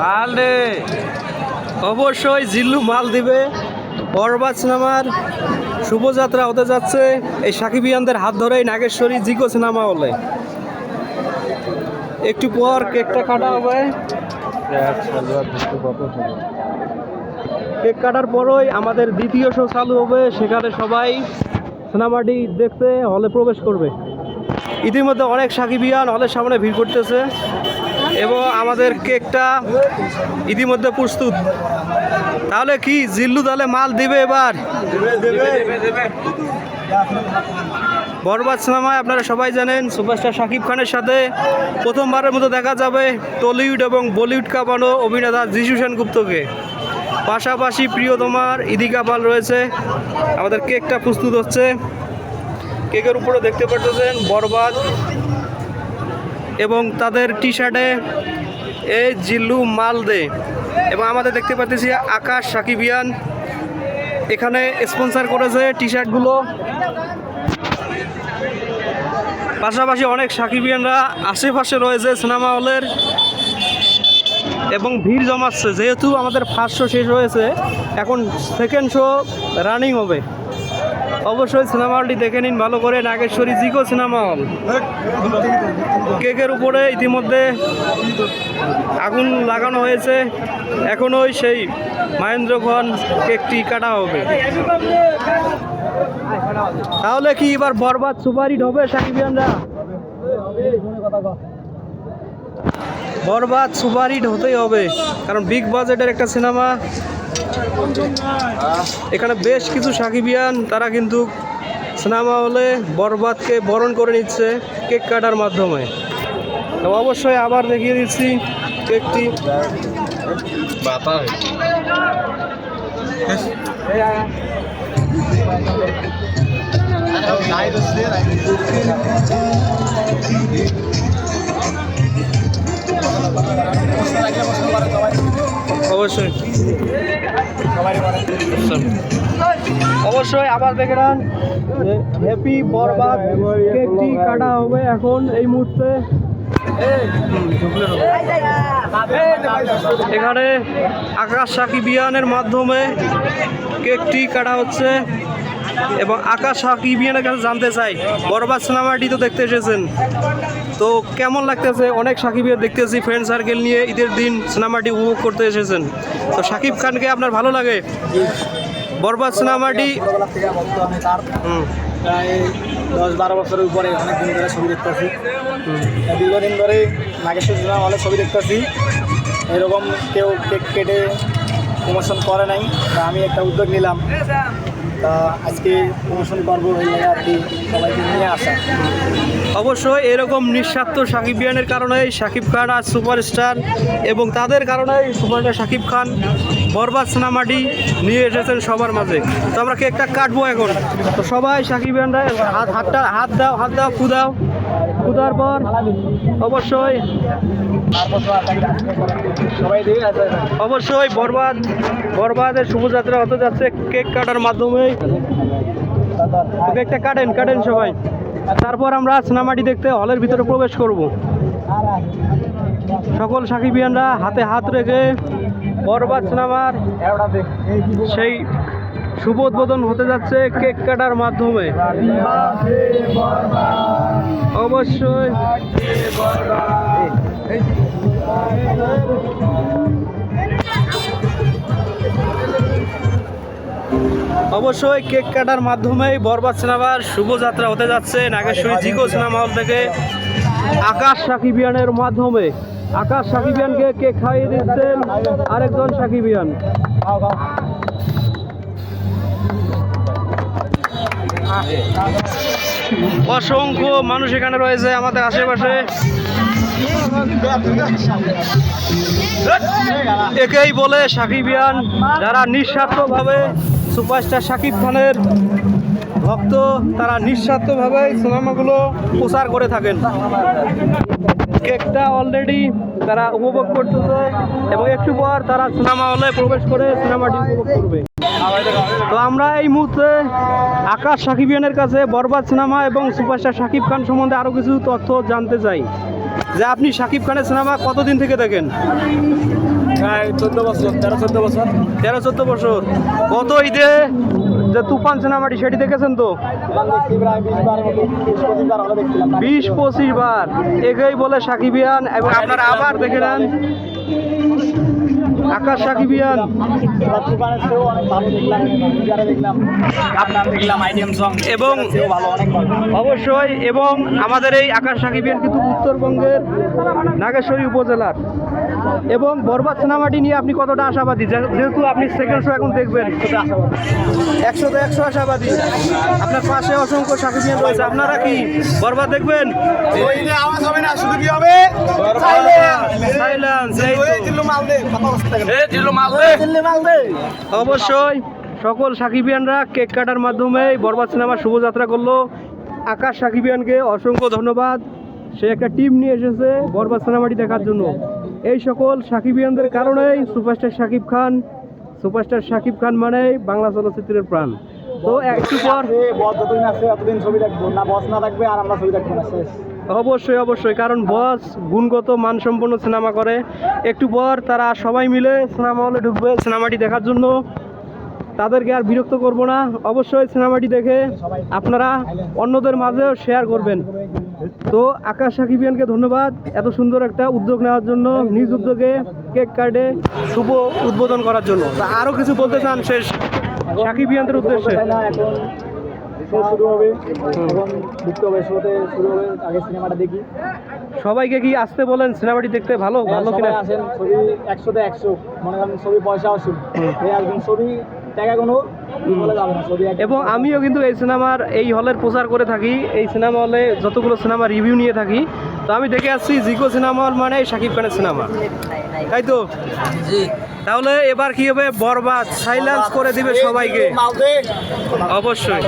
মাল দে অবশ্যই জিল্লু মাল দিবে। বরবাদ সিনেমার শুভযাত্রা হতে যাচ্ছে। এই সাকিবিয়ানদের হাত ধরেই নাগেশ্বরী জিকো সিনেমা হলে। একটু পর কেকটা কাটা হবে। কেক কাটার পরই আমাদের দ্বিতীয় শো চালু হবে। সেখানে সবাই সিনেমাটি দেখতে হলে প্রবেশ করবে। ইতিমধ্যে অনেক সাকিবিয়ান হলের সামনে ভিড় করতেছে। এবং আমাদের কেকটা ইতিমধ্যে প্রস্তুত। তাহলে কি জিল্লু তাহলে মাল দিবে এবার? বরবাদ সিনেমায় আপনারা সবাই জানেন, সুপারস্টার শাকিব খানের সাথে প্রথমবারের মতো দেখা যাবে টলিউড এবং বলিউড কাঁপানো অভিনেতা যিশু সেনগুপ্তকে। পাশাপাশি প্রিয়তমার ইদিকা পাল রয়েছে। আমাদের কেকটা প্রস্তুত হচ্ছে। কেকের উপরে দেখতে পাচ্ছেন বরবাদ এবং তাদের টি শার্টে এই জিল্লু মালদে। এবং আমাদের দেখতে পাচ্ছি আকাশ সাকিবিয়ান। এখানে স্পন্সর করেছে টি শার্টগুলো পাশাপাশি অনেক সাকিবিয়ানরা আশেপাশে রয়েছে সিনেমা হলের। এবং ভিড় জমাচ্ছে। যেহেতু আমাদের ফার্স্ট শো শেষ হয়েছে, এখন সেকেন্ড শো রানিং হবে। অবশ্যই সিনেমা হলটি দেখে নিন, ভালো করে নাগেশ্বরী জিকো সিনেমা হল কেকের উপরে ইতিমধ্যে আগুন লাগানো হয়েছে। এখনই সেই মহেন্দ্রক্ষণ কেকটি কাটা হবে। তাহলে কি এবার বরবাদ সুপারহিট হবে সাকিবিয়ানরা? বরবাদ সুপারহিট হতেই হবে, কারণ বিগ বাজেটের একটা সিনেমা এখানে বেশ কিছু সাকিবিয়ান, তারা কিন্তু সিনেমা হলে বরবাদকে বরণ করে নিচ্ছে কেক কাটার মাধ্যমে। অবশ্যই আবার দেখিয়ে দিচ্ছি কেকটি। অবশ্যই। অবশ্যই আবার দেখে নেন হ্যাপি বরবাদ কেকটি কাটা হবে এখন এই মুহূর্তে। এখানে আকাশ সাকিবিয়ানের মাধ্যমে কেকটি কাটা হচ্ছে। এবং আকাশ সাকিবিয়ানের কাছে জানতে চাই বরবাদ সিনেমাটি তো দেখতে এসেছেন। তো কেমন লাগতেছে? অনেক সাকিবিয়ান দেখতেছি ফ্রেন্ড সার্কেল নিয়ে ঈদের দিন সিনেমাটি উপভোগ করতে এসেছেন। তো সাকিব খানকে আপনার ভালো লাগে? বরবাদ সিনেমাটি দশ বারো বছরের উপরে অনেক দিন ধরে ছবি দেখতেছি। দীর্ঘদিন ধরে নাগেশ্বর সিনেমা অনেক ছবি দেখতেছি। এরকম কেউ কেক কেটে প্রমোশন করে নাই তা আমি একটা উদ্যোগ নিলাম। আজকে প্রমোশন করব এই আর কি সবাইকে নিয়ে আসা। অবশ্যই এরকম নিঃস্বার্থ সাকিব বিয়ানের কারণে সাকিব খান আজ সুপারস্টার এবং তাদের কারণে সুপারস্টার সাকিব খান বরবাদ সিনেমাটি নিয়ে এসেছেন সবার মাঝে। তো আমরা কেকটা কাটবো এখন। তো সবাই সাকিবিয়ানরা হাত হাতটা হাত দাও হাত দাও কুদাও কুদার পর অবশ্যই অবশ্যই বরবাদ বরবাদের শুভযাত্রা হতে যাচ্ছে কেক কাটার মাধ্যমে। তো কেকটা কাটেন কাটেন সবাই। তারপর আমরা সিনেমাটি দেখতে হলের ভিতরে প্রবেশ করব। সকল সাকিবিয়ানরা হাতে হাত রেখে বরবাদ সিনেমার সেই শুভ উদ্বোধন হতে যাচ্ছে কেক কাটার মাধ্যমে। অবশ্যই। অবশ্যই কেক কাটার মাধ্যমেই বরবাদ সিনেমার শুভযাত্রা হতে যাচ্ছে। নাগেশ্বরী জিকো সিনেমা হল থেকে আকাশ সাকিবিয়ানের মাধ্যমে। আকাশ সাকিবিয়ানকে কেক খাইয়ে দিচ্ছেন আরেকজন সাকিবিয়ান। অসংখ্য মানুষ এখানে রয়েছে আমাদের আশেপাশে। একেই বলে সাকিবিয়ান, যারা নিঃস্বার্থভাবে সুপারস্টার সাকিব খানের ভক্ত, তারা নিঃস্বার্থভাবে সিনেমাগুলো প্রচার করে থাকেন। কেকটা অলরেডি তারা উপভোগ করতেছে এবং একটু পর তারা সিনেমা হলে প্রবেশ করে সিনেমাটি উপভোগ করবে। তো আমরা এই মুহূর্তে আকাশ সাকিবিয়ানের কাছে বরবাদ সিনেমা এবং সুপারস্টার সাকিব খান সম্বন্ধে আরও কিছু তথ্য জানতে চাই। যে আপনি সাকিব খানের সিনেমা কতদিন থেকে দেখেন? প্রায় চোদ্দ বছর তেরো চোদ্দ বছর। তেরো চোদ্দ বছর। গত ঈদে? যে তুফান সিনেমাটি সেটি দেখেছেন তো? বিশ পঁচিশ বার। একেই বলে সাকিবিয়ান এবং আপনারা আবার দেখে নেন। আকাশ সাকিবিয়ান এবং অবশ্যই এবং আমাদের এই আকাশ সাকিবিয়ান কিন্তু উত্তরবঙ্গের নাগেশ্বরী উপজেলার। এবং বরবাদ সিনেমাটি নিয়ে আপনি কতটা আশাবাদী? যেহেতু আপনি সেকেন্ড শো এখন দেখবেন। একশো তো একশো আশাবাদী। আপনার পাশে অসংখ্য সাকিবিয়ান রয়েছে আপনারা কি বরবাদ দেখবেন? আওয়াজ হবে না শুধু কি হবে অবশ্যই সকল সাকিবিয়ানরা কেক কাটার মাধ্যমে বরবাদ সিনেমার শুভযাত্রা করল। আকাশ সাকিবিয়ানকে অসংখ্য ধন্যবাদ। সে একটা টিম নিয়ে এসেছে বরবাদ সিনেমাটি দেখার জন্য। এই সকল সাকিবিয়ানদের কারণেই সুপারস্টার সাকিব খান সুপারস্টার সাকিব খান মানেই বাংলা চলচ্চিত্রের প্রাণ। তো একটু পর বস যতদিন আছে ততদিন ছবি দেখব। না বস না থাকবে আর আমরা ছবি দেখব না শেষ। অবশ্যই অবশ্যই কারণ বস গুণগত মানসম্পন্ন সিনেমা করে। একটু পর তারা সবাই মিলে সিনেমা হলে ঢুকবে সিনেমাটি দেখার জন্য। তাদেরকে আর বিরক্ত করব না। অবশ্যই সিনেমাটি দেখে আপনারা অন্যদের মাঝেও শেয়ার করবেন। তো আকাশ সাকিবিয়ানকে ধন্যবাদ। এত সুন্দর একটা উদ্যোগ নেওয়ার জন্য নিজ উদ্যোগে কেক কার্ডে শুভ উদ্বোধন করার জন্য। আরও কিছু বলতে চান শেষ সাকিবিয়ানদের উদ্দেশ্যে? শুরু হবে এখন ঢুকতে হবে শোতে শুরু হবে আগে সিনেমাটা দেখি। সবাইকে কি আসতে বলেন? সিনেমাটি দেখতে ভালো ভালো কিনা? আসেন ছবি একশোতে একশো মনে করেন ছবি পয়সা আসুন। এই আসবেন ছবি টাকা কোনো বলে যাবে না ছবি এক- এবং আমিও কিন্তু এই সিনেমার এই হলের প্রচার করে থাকি এই সিনেমা হলে যতগুলো সিনেমা রিভিউ নিয়ে থাকি তো আমি দেখে আসছি জিকো সিনেমা হল মানে শাকিব খানের সিনেমা। তাই তো? তাহলে এবার কি হবে? বরবাদ সাইলেন্স করে দিবে সবাইকে। অবশ্যই।